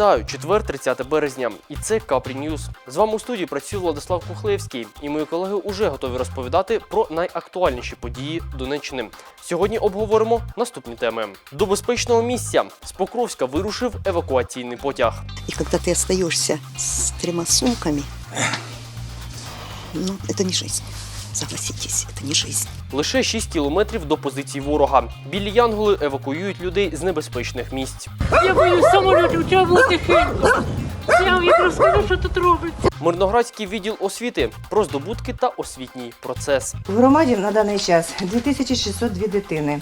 Вітаю, четвер, 30 березня, і це Капрі Ньюз. З вами у студії працює Владислав Кухлевський, і мої колеги уже готові розповідати про найактуальніші події Донеччини. Сьогодні обговоримо наступні теми. До безпечного місця з Покровська вирушив евакуаційний потяг. И когда ты остаешься с тремя сумками, ну, это не жизнь. Согласитесь, это не жизнь. Лише 6 кілометрів до позицій ворога. Білі янголи евакуюють людей з небезпечних місць. Я боюсь самолітів, треба було тихенько. Я вам розкажу, що тут робиться. Мирноградський відділ освіти про здобутки та освітній процес. В громаді на даний час 2602 дитини.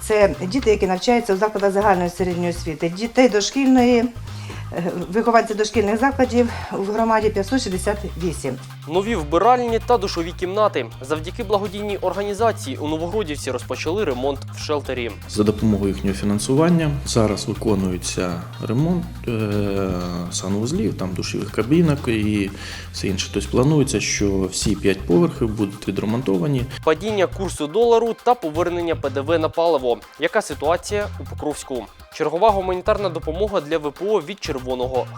Це діти, які навчаються у закладах загальної середньої освіти. Дітей дошкільної, вихованців дошкільних закладів в громаді 568. Нові вбиральні та душові кімнати. Завдяки благодійній організації у Новогродівці розпочали ремонт в шелтері. За допомогою їхнього фінансування зараз виконується ремонт е, санвузлів, там душових кабінок і все інше. Тобто планується, що всі п'ять поверхів будуть відремонтовані. Падіння курсу долару та повернення ПДВ на паливо. Яка ситуація у Покровську? Чергова гуманітарна допомога для ВПО від Червоного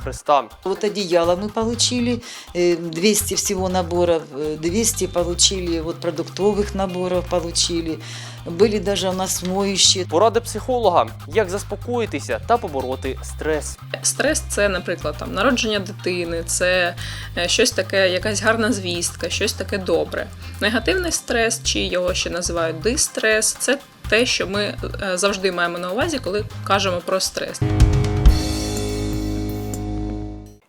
Христа. Вот одеяло мы получили, э, 200 всего наборов, э, 200 получили, вот продуктовых наборов получили. Были даже у нас моющие. Поради психолога, як заспокоїтися та побороти стрес. Стрес це, наприклад, там народження дитини, це е, щось таке, якась гарна звістка, щось таке добре. Негативний стрес, чи його ще називають дистрес, це те, що ми е, завжди маємо на увазі, коли кажемо про стрес.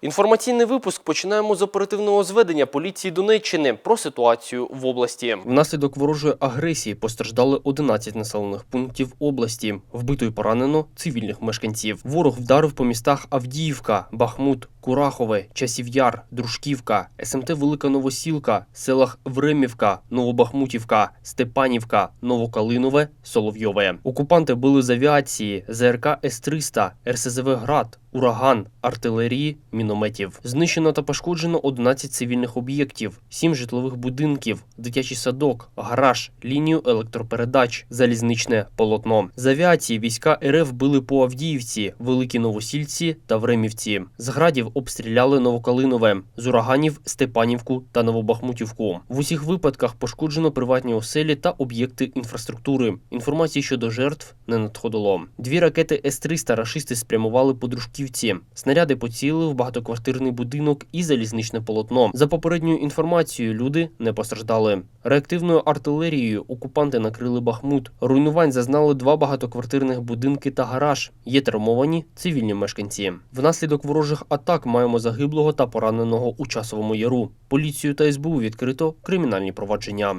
Інформаційний випуск починаємо з оперативного зведення поліції Донеччини про ситуацію в області. Внаслідок ворожої агресії постраждали 11 населених пунктів області. Вбито і поранено цивільних мешканців. Ворог вдарив по містах Авдіївка, Бахмут, Курахове, Часів'яр, Дружківка, СМТ Велика Новосілка, селах Времівка, Новобахмутівка, Степанівка, Новокалинове, Соловйове. Окупанти били з авіації, ЗРК С-300, РСЗВ Град, Ураган, артилерії, мінометів. Знищено та пошкоджено 11 цивільних об'єктів, 7 житлових будинків, дитячий садок, гараж, лінію електропередач, залізничне полотно. З авіації війська РФ били по Авдіївці, Великій Новосільці та Времівці. З градів обстріляли Новокалинове, з ураганів Степанівку та Новобахмутівку. В усіх випадках пошкоджено приватні оселі та об'єкти інфраструктури. Інформації щодо жертв не надходило. Дві ракети С-300 рашисти спрямували по Дружківці. Снаряди поцілили в багатоквартирний будинок і залізничне полотно. За попередньою інформацією, люди не постраждали. Реактивною артилерією окупанти накрили Бахмут. Руйнувань зазнали два багатоквартирних будинки та гараж. Є травмовані цивільні мешканці. Внаслідок ворожих атак маємо загиблого та пораненого у часовому яру. Поліцію та СБУ відкрито кримінальні провадження.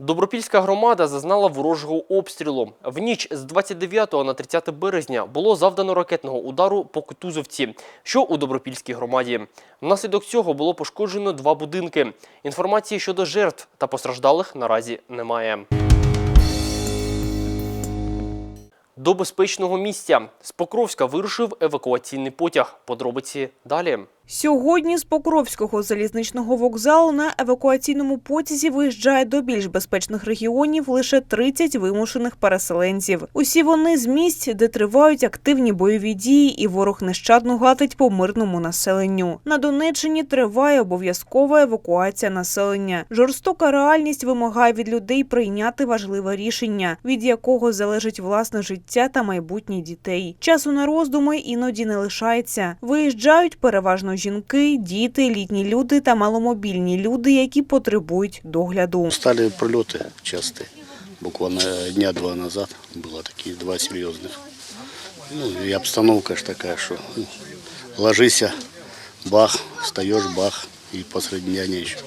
Добропільська громада зазнала ворожого обстрілу. В ніч з 29 на 30 березня було завдано ракетного удару по Кутузовці, що у Добропільській громаді. Внаслідок цього було пошкоджено два будинки. Інформації щодо жертв та постраждалих наразі немає. До безпечного місця з Покровська вирушив евакуаційний потяг. Подробиці далі. Сьогодні з Покровського залізничного вокзалу на евакуаційному потязі виїжджає до більш безпечних регіонів лише 30 вимушених переселенців. Усі вони з місць, де тривають активні бойові дії, і ворог нещадно гатить по мирному населенню. На Донеччині триває обов'язкова евакуація населення. Жорстока реальність вимагає від людей прийняти важливе рішення, від якого залежить власне життя та майбутнє дітей. Часу на роздуми іноді не лишається. Виїжджають переважно жінки, діти, літні люди та маломобільні люди, які потребують догляду. Стали прильоти часті. Буквально дня два назад було такі два серйозних. Ну і обстановка ж така, що ну, ложися, бах, встаєш, бах, і посеред дня ніч.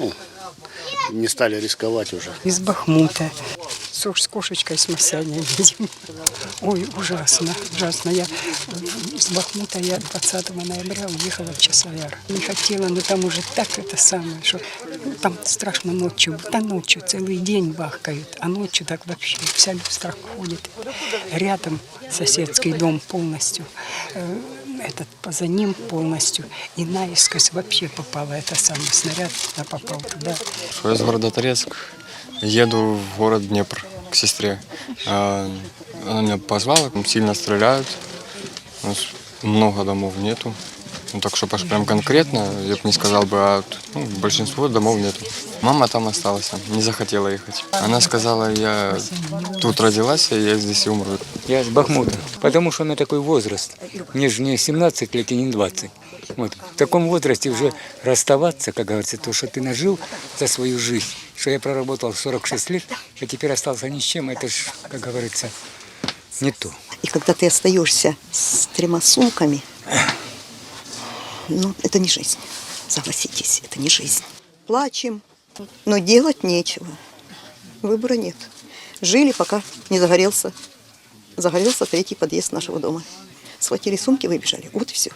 Ну, не стали рисковать уже. из Бахмута. С, с кошечкой с Масяней едем. Ой, ужасно, ужасно. Я из Бахмута я 20 ноября уехала в Часовяр. Не хотела, но там уже так это самое, что там страшно ночью. Да ночью целый день бахкают, а ночью так вообще вся люстра ходит. Рядом соседский дом полностью. Э, Этот за ним полностью. И наискось вообще попала это самый снаряд, попал туда. Я из города Торецк еду в город Днепр. к сестре. А, Она меня позвала, там сильно стреляют. У нас много домов нету. Ну, так что аж прям конкретно, я бы не сказал бы, а ну, большинство домов нету. Мама там осталась, не захотела ехать. Она сказала, я тут родилась, и я здесь и умру. Я с Бахмута, потому что меня такой возраст. Мне же не 17 лет и не 20. Вот. В таком возрасте уже расставаться, как говорится, то, что ты нажил за свою жизнь, что я проработал 46 лет, а теперь остался ни с чем, это же, как говорится, не то. И когда ты остаешься с тремя сумками, ну, это не жизнь. Согласитесь, это не жизнь. Плачем, но делать нечего. Выбора нет. Жили, пока не загорелся. Загорелся третий подъезд нашего дома. Схватили сумки, выбежали. Вот и все.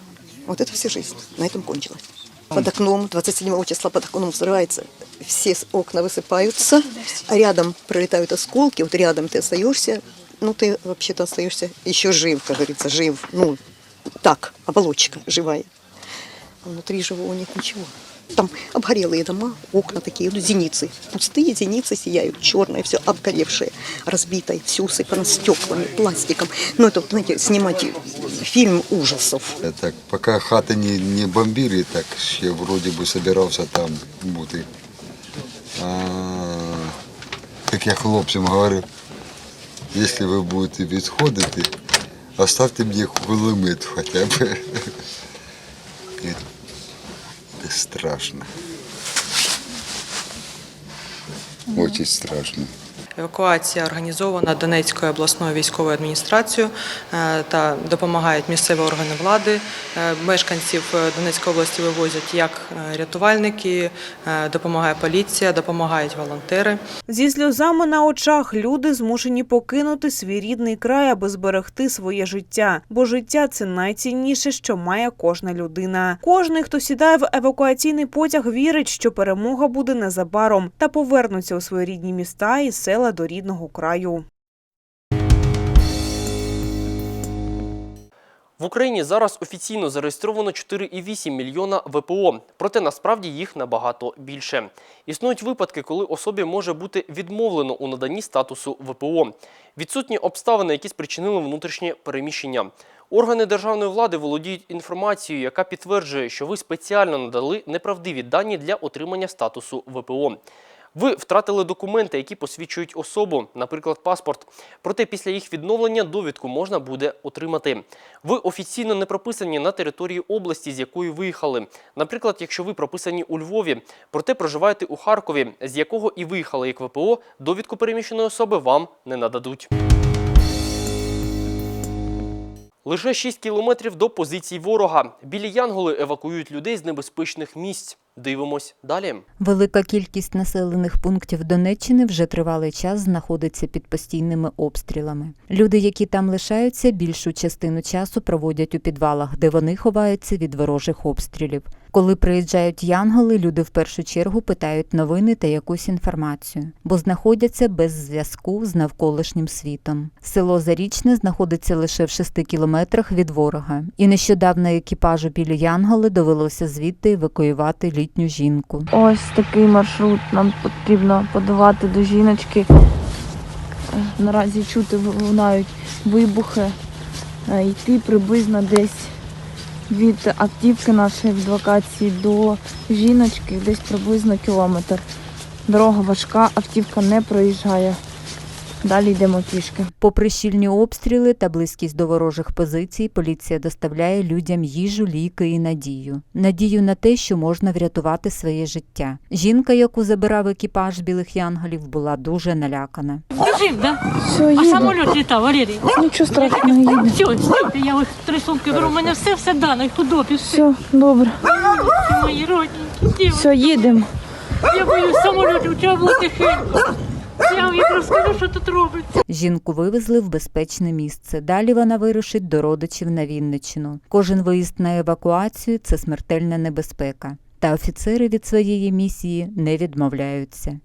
Вот это вся жизнь. На этом кончилась. Под окном, 27 числа под окном взрывается. Все с- окна высыпаются, а рядом пролетают осколки. Вот рядом ты остаешься, ну ты вообще-то остаешься еще жив, как говорится, жив. Ну, так, оболочка живая. А внутри живого нет ничего. Там обгорелые дома, окна такие, ну, зеницы. Пустые зеницы сияют, черное, все обгоревшее, разбитое, все усыпано стеклами, пластиком. Ну, это, вот, знаете, снимать фильм ужасов. Так, пока хати не, не бомбили, так ще вроді би собирався там бути. А, як я хлопцям говорив, якщо ви будете відходити, оставте мені кулемет хоча б. Страшно. Очень страшно. Евакуація організована Донецькою обласною військовою адміністрацією е, та допомагають місцеві органи влади. Е, Мешканців е, Донецької області вивозять як рятувальники, допомагає поліція, допомагають волонтери. Зі сльозами на очах люди змушені покинути свій рідний край, аби зберегти своє життя. Бо життя це найцінніше, що має кожна людина. Кожний, хто сідає в евакуаційний потяг, вірить, що перемога буде незабаром та повернуться у свої рідні міста і села до рідного краю. В Україні зараз офіційно зареєстровано 4,8 мільйона ВПО, проте насправді їх набагато більше. Існують випадки, коли особі може бути відмовлено у наданні статусу ВПО. Відсутні обставини, які спричинили внутрішнє переміщення. Органи державної влади володіють інформацією, яка підтверджує, що ви спеціально надали неправдиві дані для отримання статусу ВПО. Ви втратили документи, які посвідчують особу, наприклад, паспорт. Проте після їх відновлення довідку можна буде отримати. Ви офіційно не прописані на території області, з якої виїхали. Наприклад, якщо ви прописані у Львові, проте проживаєте у Харкові, з якого і виїхали як ВПО, довідку переміщеної особи вам не нададуть. Лише 6 кілометрів до позицій ворога. Білі янголи евакуюють людей з небезпечних місць. Дивимось далі. Велика кількість населених пунктів Донеччини вже тривалий час знаходиться під постійними обстрілами. Люди, які там лишаються, більшу частину часу проводять у підвалах, де вони ховаються від ворожих обстрілів. Коли приїжджають янголи, люди в першу чергу питають новини та якусь інформацію, бо знаходяться без зв'язку з навколишнім світом. Село Зарічне знаходиться лише в шести кілометрах від ворога, і нещодавно екіпажу білі янголи довелося звідти евакуювати літню жінку. Ось такий маршрут нам потрібно подавати до жіночки. Е, Наразі чути лунають вибухи. Е, Йти приблизно десь від автівки нашої в локації до жіночки, десь приблизно кілометр. Дорога важка, автівка не проїжджає. Далі йдемо пішки. Попри щільні обстріли та близькість до ворожих позицій, поліція доставляє людям їжу, ліки і надію. Надію на те, що можна врятувати своє життя. Жінка, яку забирав екіпаж білих янголів, була дуже налякана. Жив, да? Все, А самоліт літав, Валерій? Нічого страшного, їдемо. Все, стійте, я ось три сумки беру, у мене все, все дано, і худобі, все. Все, добре. Мої родні, Все, їдемо. Я боюсь самолітів, треба було тихенько. Я вам розкажу, що тут робиться. Жінку вивезли в безпечне місце. Далі вона вирушить до родичів на Вінниччину. Кожен виїзд на евакуацію це смертельна небезпека. Та офіцери від своєї місії не відмовляються.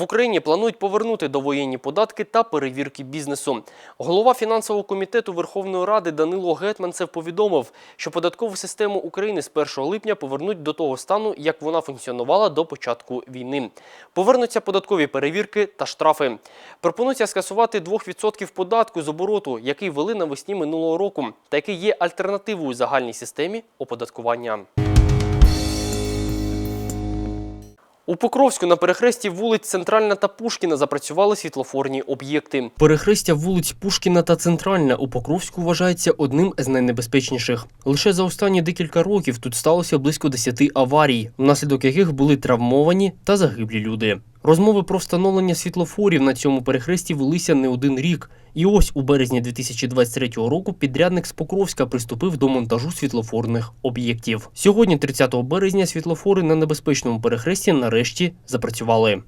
В Україні планують повернути довоєнні податки та перевірки бізнесу. Голова фінансового комітету Верховної Ради Данило Гетманцев повідомив, що податкову систему України з 1 липня повернуть до того стану, як вона функціонувала до початку війни. Повернуться податкові перевірки та штрафи. Пропонується скасувати 2% податку з обороту, який ввели навесні минулого року, та який є альтернативою загальній системі оподаткування. У Покровську на перехресті вулиць Центральна та Пушкіна запрацювали світлофорні об'єкти. Перехрестя вулиць Пушкіна та Центральна у Покровську вважається одним з найнебезпечніших. Лише за останні декілька років тут сталося близько 10 аварій, внаслідок яких були травмовані та загиблі люди. Розмови про встановлення світлофорів на цьому перехресті велися не один рік. І ось у березні 2023 року підрядник з Покровська приступив до монтажу світлофорних об'єктів. Сьогодні, 30 березня, світлофори на небезпечному перехресті нарешті запрацювали.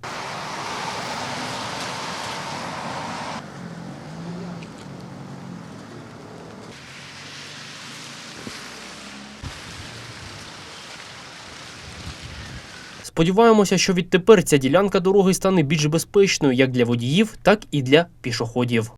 Сподіваємося, що відтепер ця ділянка дороги стане більш безпечною як для водіїв, так і для пішоходів.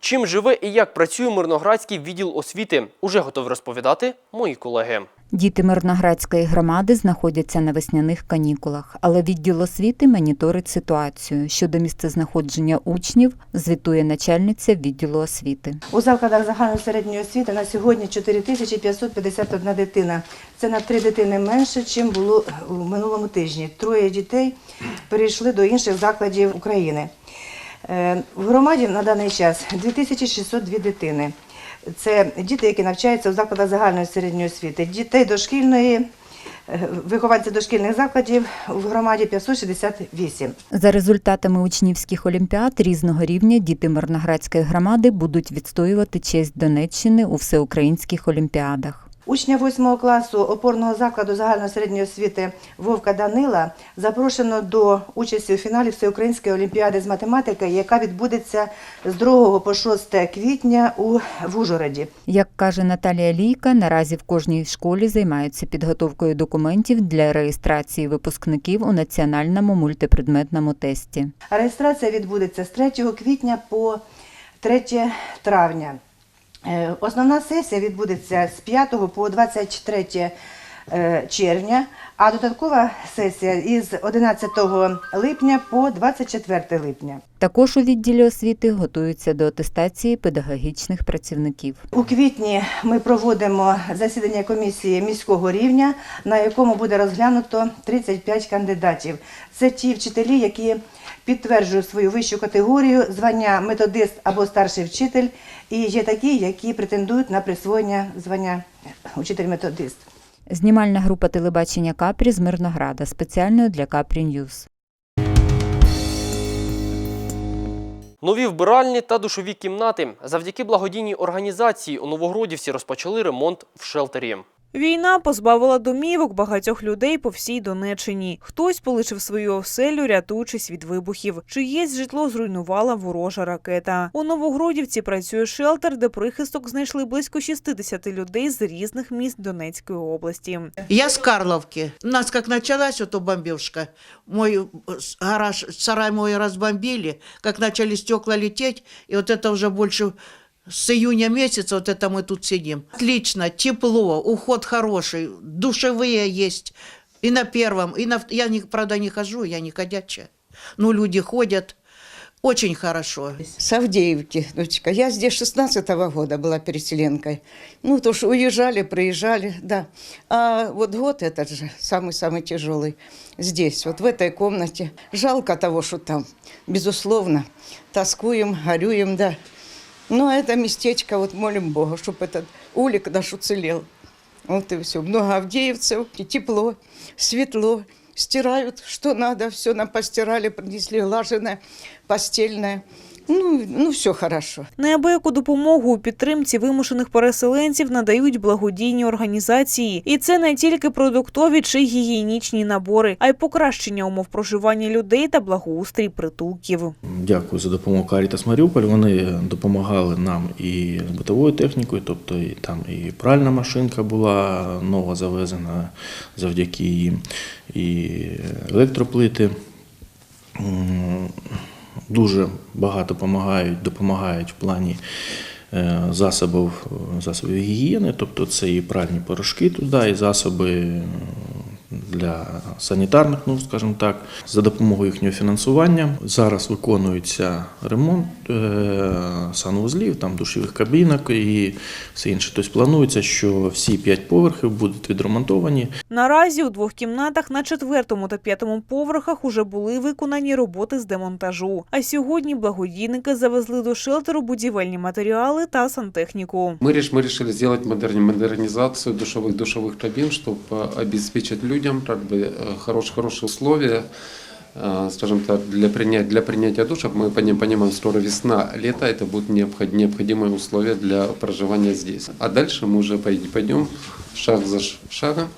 Чим живе і як працює Мирноградський відділ освіти, уже готові розповідати мої колеги. Діти Мирноградської громади знаходяться на весняних канікулах, але відділ освіти моніторить ситуацію. Щодо місцезнаходження учнів звітує начальниця відділу освіти. У закладах загальної середньої освіти на сьогодні 4551 дитина. Це на три дитини менше, ніж було у минулому тижні. Троє дітей перейшли до інших закладів України. Е, В громаді на даний час 2602 дитини. Це діти, які навчаються у закладах загальної середньої освіти. Дітей дошкільної, Вихованці вихованців дошкільних закладів в громаді 568. За результатами учнівських олімпіад різного рівня діти Мирноградської громади будуть відстоювати честь Донеччини у всеукраїнських олімпіадах. Учня 8 класу опорного закладу загальної середньої освіти Вовка Данила запрошено до участі у фіналі Всеукраїнської олімпіади з математики, яка відбудеться з 2 по 6 квітня у в Ужгороді. Як каже Наталія Лійка, наразі в кожній школі займаються підготовкою документів для реєстрації випускників у національному мультипредметному тесті. Реєстрація відбудеться з 3 квітня по 3 травня. Е, Основна сесія відбудеться з 5 по 24 е, червня, а додаткова сесія із 11 липня по 24 липня. Також у відділі освіти готуються до атестації педагогічних працівників. У квітні ми проводимо засідання комісії міського рівня, на якому буде розглянуто 35 кандидатів. Це ті вчителі, які підтверджують свою вищу категорію звання методист або старший вчитель, і є такі, які претендують на присвоєння звання учитель-методист. Знімальна група телебачення Капрі з Мирнограда спеціально для Капрі Ньюз. Нові вбиральні та душові кімнати. Завдяки благодійній організації у Новогродівці розпочали ремонт в шелтері. Війна позбавила домівок багатьох людей по всій Донеччині. Хтось полишив свою оселю, рятуючись від вибухів. Чиєсь житло зруйнувала ворожа ракета. У Новогродівці працює шелтер, де прихисток знайшли близько 60 людей з різних міст Донецької області. Я с Карловки. У нас как началась эта бомбежка, мой э, с- гараж, сарай мой разбомбили, как начали стекла лететь, и вот это уже больше с июня месяца вот это мы тут сидим. Отлично, тепло, уход хороший, душевые есть. И на первом, и на... Я, не, правда, не хожу, я не ходячая. Но люди ходят. Очень хорошо. С дочка. Я здесь 16-го года была переселенкой. Ну, то что уезжали, приезжали, да. А вот год этот же, самый-самый тяжелый, здесь, вот в этой комнате. Жалко того, что там, безусловно, тоскуем, горюем, да. Но это местечко, вот молим Бога, чтобы этот улик наш уцелел. Вот и все. Много авдеевцев, и тепло, светло. Стирают, что надо, все нам постирали, принесли глаженное, постельное. Ну, ну все хорошо. Неабияку допомогу у підтримці вимушених переселенців надають благодійні організації, і це не тільки продуктові чи гігієнічні набори, а й покращення умов проживання людей та благоустрій притулків. Дякую за допомогу Карітас Маріуполь. Вони допомагали нам і з битовою технікою, тобто і там і пральна машинка була нова завезена завдяки їм, і електроплити. Дуже багато допомагають, допомагають в плані е, засобів, засобів гігієни, тобто це і пральні порошки туди, і засоби е, для санітарних нужд, скажімо так, за допомогою їхнього фінансування. Зараз виконується ремонт е, санвузлів, там душових кабінок і все інше. Тобто планується, що всі п'ять поверхів будуть відремонтовані. Наразі у двох кімнатах на четвертому та п'ятому поверхах уже були виконані роботи з демонтажу. А сьогодні благодійники завезли до шелтеру будівельні матеріали та сантехніку. Мы, реш- мы решили сделать модерни- модернизацию душевых, душевых кабин, чтобы обеспечить людям как бы, э, хорош, хорошие условия, э, скажем так, для, принять, для принятия душа. Мы поним- понимаем, скоро весна, лето, это будут необход- необходимые условия для проживания здесь. А дальше мы уже пой- пойдем шаг за шагом,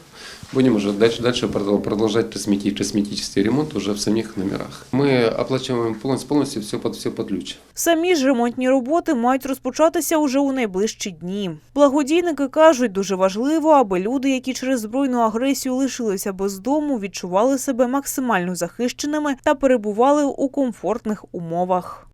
будем уже дальше, дальше продол- продолжать космети- косметический ремонт уже в самих номерах. Мы оплачиваем полностью, полностью все под, все под ключ. Самі ж ремонтні роботи мають розпочатися уже у найближчі дні. Благодійники кажуть, дуже важливо, аби люди, які через збройну агресію лишилися без дому, відчували себе максимально захищеними та перебували у комфортних умовах.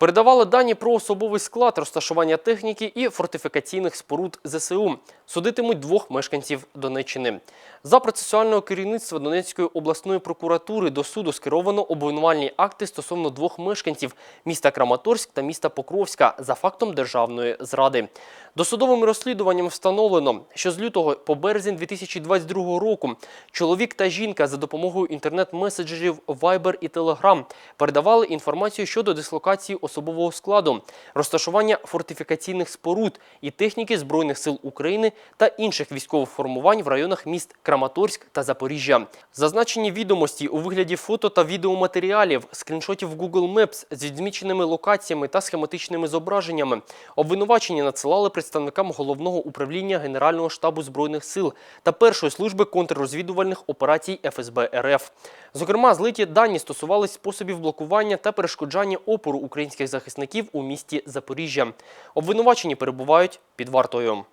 Передавали дані про особовий склад розташування техніки і фортифікаційних споруд ЗСУ. Судитимуть двох мешканців Донеччини. За процесуального керівництва Донецької обласної прокуратури до суду скеровано обвинувальні акти стосовно двох мешканців міста Краматорськ та міста Покровська за фактом державної зради. Досудовим розслідуванням встановлено, що з лютого по березень 2022 року чоловік та жінка за допомогою інтернет-меседжерів Viber і Telegram передавали інформацію щодо дислокації особового складу, розташування фортифікаційних споруд і техніки Збройних сил України та інших військових формувань в районах міст Краматорськ та Запоріжжя. Зазначені відомості у вигляді фото та відеоматеріалів, скріншотів Google Maps з відміченими локаціями та схематичними зображеннями. Обвинувачені надсилали представникам головного управління Генерального штабу збройних сил та першої служби контррозвідувальних операцій ФСБ РФ. Зокрема, злиті дані стосувались способів блокування та перешкоджання опору українських захисників у місті Запоріжжя. Обвинувачені перебувають під вартою.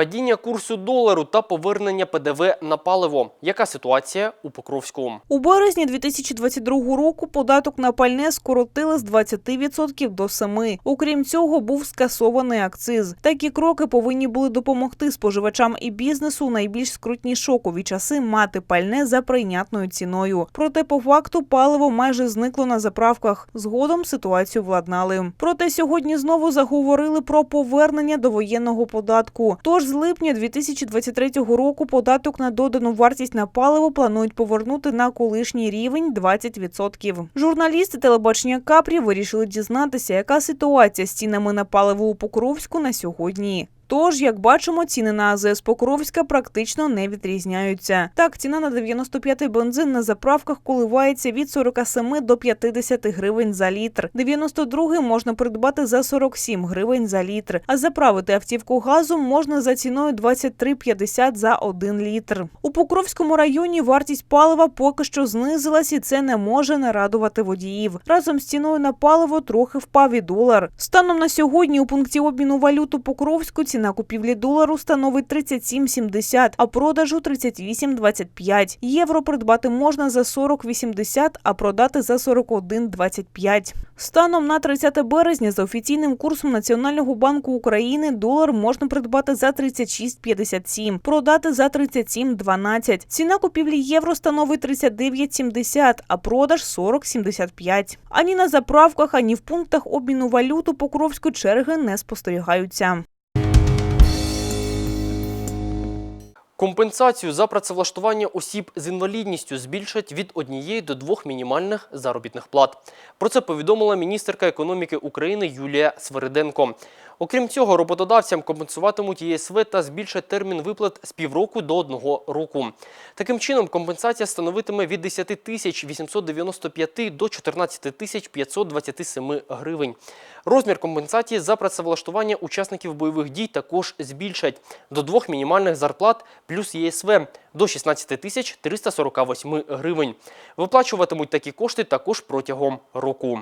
Падіння курсу долару та повернення ПДВ на паливо. Яка ситуація у Покровську? У березні 2022 року податок на пальне скоротили з 20% до 7%. Окрім цього, був скасований акциз. Такі кроки повинні були допомогти споживачам і бізнесу у найбільш скрутні шокові часи мати пальне за прийнятною ціною. Проте, по факту, паливо майже зникло на заправках. Згодом ситуацію владнали. Проте сьогодні знову заговорили про повернення до воєнного податку. Тож з липня 2023 року податок на додану вартість на паливо планують повернути на колишній рівень 20%. Журналісти телебачення Капрі вирішили дізнатися, яка ситуація з цінами на паливо у Покровську на сьогодні. Тож, як бачимо, ціни на АЗС Покровська практично не відрізняються. Так, ціна на 95-й бензин на заправках коливається від 47 до 50 гривень за літр. 92-й можна придбати за 47 гривень за літр, а заправити автівку газом можна за ціною 23,50 за 1 літр. У Покровському районі вартість палива поки що знизилась, і це не може не радувати водіїв. Разом з ціною на паливо трохи впав і долар. Станом на сьогодні у пункті обміну валют у Покровську ціна купівлі долару становить 37,70, а продажу 38,25. Євро придбати можна за 40,80, а продати за 41,25. Станом на 30 березня за офіційним курсом Національного банку України долар можна придбати за 36,57, продати за 37,12. Ціна купівлі євро становить 39,70, а продаж 40,75. Ані на заправках, ані в пунктах обміну валют у Покровську черги не спостерігаються. Компенсацію за працевлаштування осіб з інвалідністю збільшать від однієї до двох мінімальних заробітних плат. Про це повідомила міністерка економіки України Юлія Свириденко. Окрім цього, роботодавцям компенсуватимуть ЄСВ та збільшать термін виплат з півроку до одного року. Таким чином, компенсація становитиме від 10 тисяч 895 до 14 тисяч 527 гривень. Розмір компенсації за працевлаштування учасників бойових дій також збільшать до двох мінімальних зарплат плюс ЄСВ до 16 тисяч 348 гривень. Виплачуватимуть такі кошти також протягом року.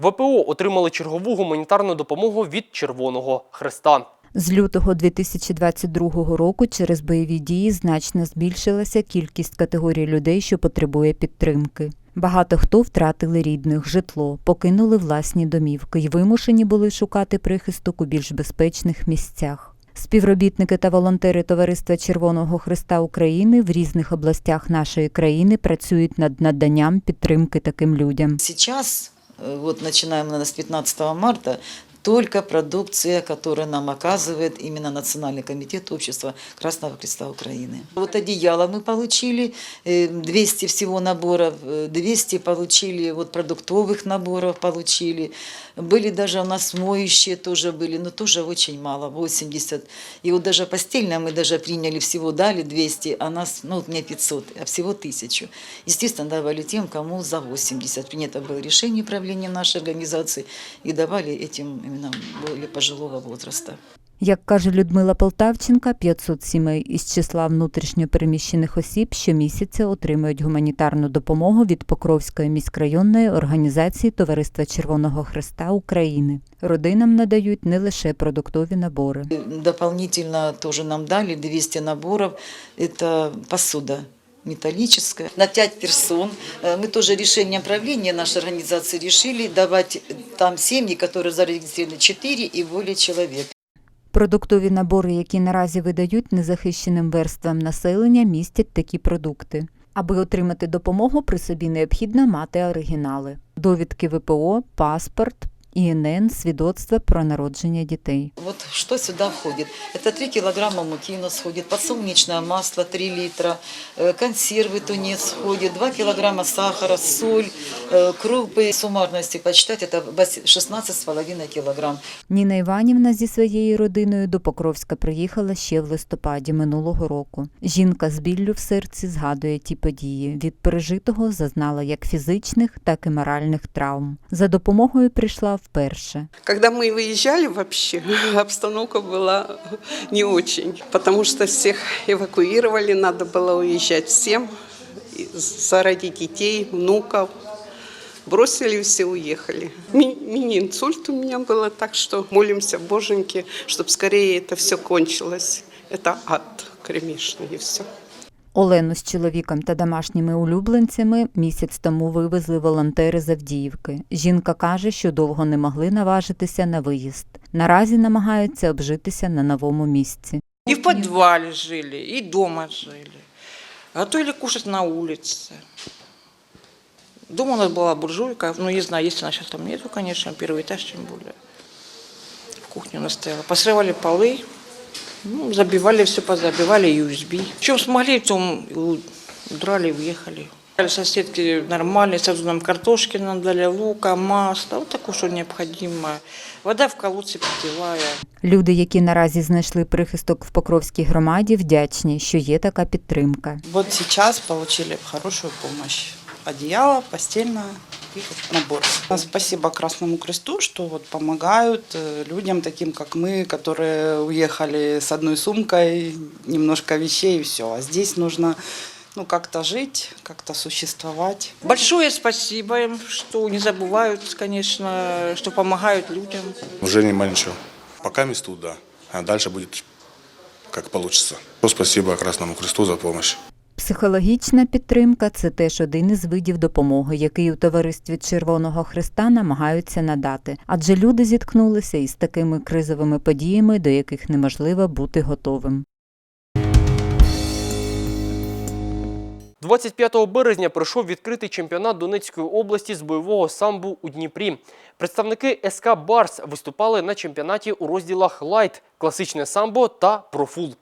ВПО отримали чергову гуманітарну допомогу від Червоного Хреста. З лютого 2022 року через бойові дії значно збільшилася кількість категорій людей, що потребує підтримки. Багато хто втратили рідних, житло, покинули власні домівки й вимушені були шукати прихисток у більш безпечних місцях. Співробітники та волонтери Товариства Червоного Христа України в різних областях нашої країни працюють над наданням підтримки таким людям. Э, вот начинаем наверное, с 15 марта, только продукция, которую нам оказывает именно Национальный комитет общества Красного Креста Украины. Вот одеяло мы получили, э, 200 всего наборов, э, 200 получили, вот продуктовых наборов получили. Были даже у нас моющие тоже были, но тоже очень мало, 80. И вот даже постельное мы даже приняли, всего дали 200, а нас, ну вот мне 500, а всего 1000. Естественно, давали тем, кому за 80. Принято было решение правления нашей организации и давали этим именно более пожилого возраста. Як каже Людмила Полтавченка, 500 сімей із числа внутрішньопереміщених осіб щомісяця отримують гуманітарну допомогу від Покровської міськрайонної організації Товариства Червоного Христа України. Родинам надають не лише продуктові набори. Дополнительно тоже нам дали 200 наборов. Это посуда металлическая на 5 персон. Э, Мы тоже решением правления нашей организации решили давать там семьи, которые зарегистрированы 4 и более человек. Продуктові набори, які наразі видають незахищеним верствам населення, містять такі продукти. Аби отримати допомогу, при собі необхідно мати оригінали: довідки ВПО, паспорт, ІНН, свідоцтва про народження дітей. Вот что сюда входит? Это 3 килограмма муки у нас входит, подсолнечное масло 3 литра, э, консервы тунец входит, 2 килограмма сахара, соль, э, крупы. Суммарно, если посчитать, это 16,5 килограмм. Ніна Іванівна зі своєю родиною до Покровська приїхала ще в листопаді минулого року. Жінка з біллю в серці згадує ті події. Від пережитого зазнала як фізичних, так і моральних травм. За допомогою прийшла вперше. Когда мы выезжали вообще, обстановка была не очень, потому что всех эвакуировали, надо было уезжать всем, и заради детей, внуков. Бросили все, уехали. Ми- Мини-инсульт у меня было, так что молимся Боженьке, чтобы скорее это все кончилось. Это ад кромешный и все. Олену з чоловіком та домашніми улюбленцями місяць тому вивезли волонтери з Авдіївки. Жінка каже, що довго не могли наважитися на виїзд. Наразі намагаються обжитися на новому місці. И в подвале жили, и дома жили. Готовили кушать на улице. Дома у нас была буржуйка, ну, не знаю, есть она сейчас там нету, конечно, первый этаж тем более. В кухне у нас стояла. Посрывали полы, ну, забивали все, позабивали USB. Чем смогли, в том удрали уехали. Соседки нормальные, сразу нам картошки нам дали, лука, масла, вот такое, что необходимо. Вода в колодце питьевая. Люди, які наразі знайшли прихисток в Покровській громаді, вдячні, що є така підтримка. Вот сейчас получили хорошую помощь. Одеяло, постельное и вот набор. Спасибо Красному Кресту, что вот помогают э, людям таким, как мы, которые уехали с одной сумкой, немножко вещей и все. А здесь нужно ну, как-то жить, как-то существовать. Большое спасибо им, что не забывают, конечно, что помогают людям. Уже не меньше. Пока мест тут, да. А дальше будет как получится. Ну, Спасибо Красному Кресту за помощь. Психологічна підтримка це теж один із видів допомоги, який у товаристві Червоного Христа намагаються надати, адже люди зіткнулися із такими кризовими подіями, до яких неможливо бути готовим. 25 березня пройшов відкритий чемпіонат Донецької області з бойового самбу у Дніпрі. Представники СК Барс виступали на чемпіонаті у розділах лайт, класичне самбо та профул.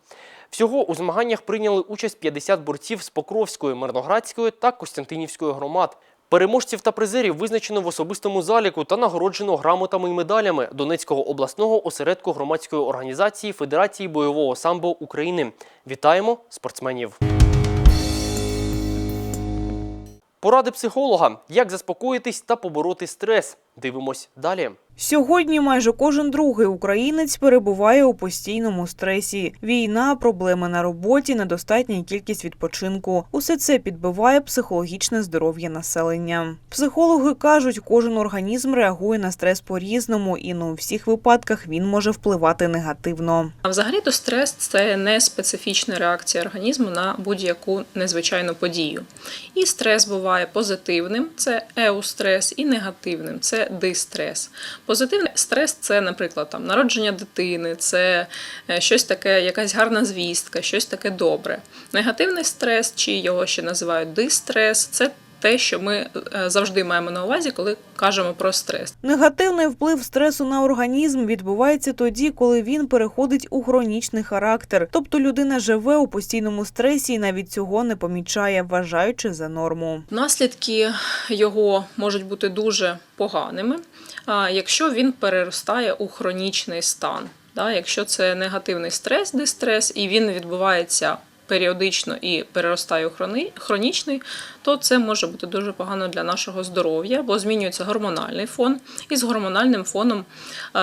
Всього у змаганнях прийняли участь 50 борців з Покровської, Мирноградської та Костянтинівської громад. Переможців та призерів визначено в особистому заліку та нагороджено грамотами й медалями Донецького обласного осередку громадської організації Федерації бойового самбо України. Вітаємо спортсменів! Поради психолога, як заспокоїтись та побороти стрес. Дивимось далі. Сьогодні майже кожен другий українець перебуває у постійному стресі. Війна, проблеми на роботі, недостатня кількість відпочинку. Усе це підбиває психологічне здоров'я населення. Психологи кажуть, кожен організм реагує на стрес по-різному, і не у всіх випадках він може впливати негативно. А взагалі-то стрес це не специфічна реакція організму на будь-яку незвичайну подію. І стрес буває позитивним, це еустрес, і негативним це дистрес. Позитивний стрес це, наприклад, там народження дитини, це е, щось таке, якась гарна звістка, щось таке добре. Негативний стрес, чи його ще називають дистрес, це те, що ми е, завжди маємо на увазі, коли кажемо про стрес. Негативний вплив стресу на організм відбувається тоді, коли він переходить у хронічний характер. Тобто людина живе у постійному стресі і навіть цього не помічає, вважаючи за норму. Наслідки його можуть бути дуже поганими, якщо він переростає у хронічний стан. Да, Якщо це негативний стрес, дистрес, і він відбувається періодично і переростає у хронічний, то це може бути дуже погано для нашого здоров'я, бо змінюється гормональний фон, і з гормональним фоном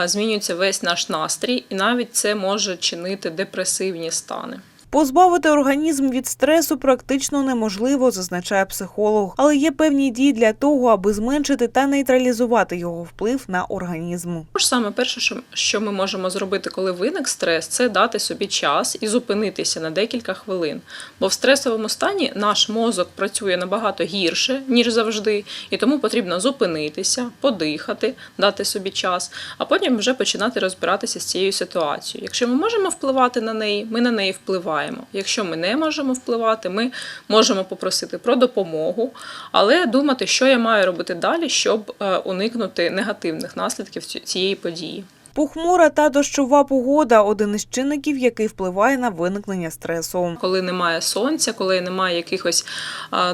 змінюється весь наш настрій, і навіть це може чинити депресивні стани. Позбавити організм від стресу практично неможливо, зазначає психолог, але є певні дії для того, аби зменшити та нейтралізувати його вплив на організм. Саме перше, що ми можемо зробити, коли виник стрес, це дати собі час і зупинитися на декілька хвилин. Бо в стресовому стані наш мозок працює набагато гірше, ніж завжди, і тому потрібно зупинитися, подихати, дати собі час, а потім вже починати розбиратися з цією ситуацією. Якщо ми можемо впливати на неї, ми на неї впливаємо. Якщо ми не можемо впливати, ми можемо попросити про допомогу, але думати, що я маю робити далі, щоб е, уникнути негативних наслідків цієї події. Похмура та дощова погода один із чинників, який впливає на виникнення стресу. Коли немає сонця, коли немає якихось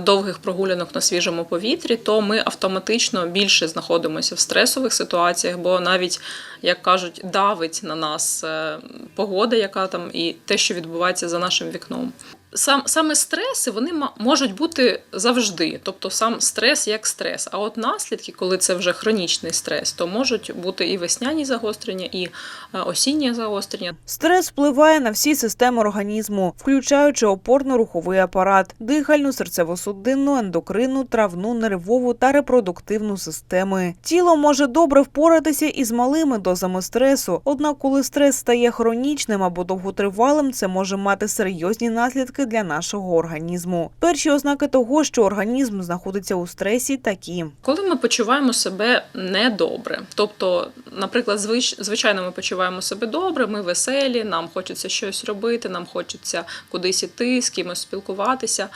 довгих прогулянок на свіжому повітрі, то ми автоматично більше знаходимося в стресових ситуаціях, бо навіть, як кажуть, давить на нас е, погода, яка там і те, що відбувається за нашим вікном. Сам саме стреси вони можуть бути завжди, тобто сам стрес як стрес. А от наслідки, коли це вже хронічний стрес, то можуть бути і весняні загострення, і е, осінні загострення. Стрес впливає на всі системи організму, включаючи опорно-руховий апарат, дихальну, серцево-судинну, ендокринну, травну, нервову та репродуктивну системи. Тіло може добре впоратися із малими дозами стресу, однак, коли стрес стає хронічним або довготривалим, це може мати серйозні наслідки для нашого організму. Перші ознаки того, що організм знаходиться у стресі, такі. Коли ми почуваємо себе недобре, тобто, наприклад, звич, звичайно, ми почуваємо себе добре, ми веселі, нам хочеться щось робити, нам хочеться кудись іти, з кимось спілкуватися.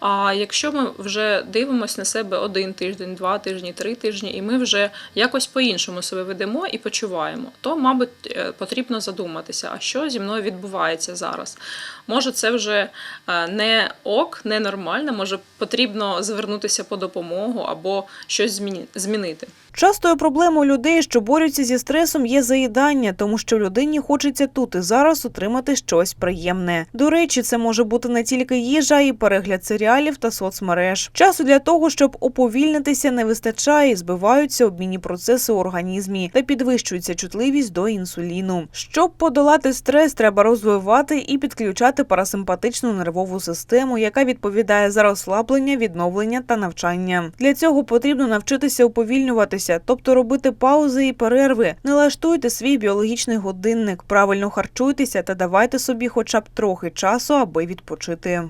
А якщо ми вже дивимося на себе один тиждень, два тижні, три тижні, і ми вже якось по-іншому себе ведемо і почуваємо, то, мабуть, е, потрібно задуматися, а що зі мною відбувається зараз. Може, це вже е, не ок, не нормально, може потрібно звернутися по допомогу або щось змінити. Частою проблемою людей, що борються зі стресом, є заїдання, тому що людині хочеться тут і зараз отримати щось приємне. До речі, це може бути не тільки їжа, і перегляд серіалів та соцмереж. Часу для того, щоб уповільнитися, не вистачає, збиваються обмінні процеси у організмі та підвищується чутливість до інсуліну. Щоб подолати стрес, треба розвивати і підключати парасимпатичну нервову систему, яка відповідає за розслаблення, відновлення та навчання. Для цього потрібно навчитися уповільнюватися, тобто робити паузи і перерви. Не лаштуйте свій біологічний годинник, правильно харчуйтеся та давайте собі хоча б трохи часу, аби відпочити.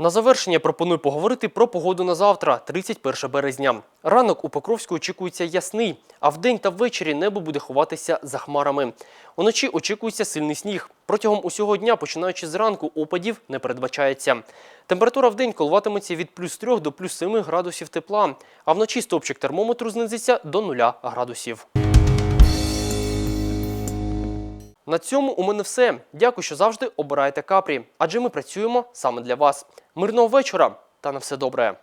На завершення пропоную поговорити про погоду на завтра, 31 березня. Ранок у Покровську очікується ясний, а вдень та ввечері небо буде ховатися за хмарами. Уночі очікується сильний сніг. Протягом усього дня, починаючи з ранку, опадів не передбачається. Температура в день коливатиметься від плюс 3 до плюс 7 градусів тепла, а вночі стопчик термометру знизиться до 0 градусів. На цьому у мене все. Дякую, що завжди обираєте капрі, адже ми працюємо саме для вас. Мирного вечора та на все добре.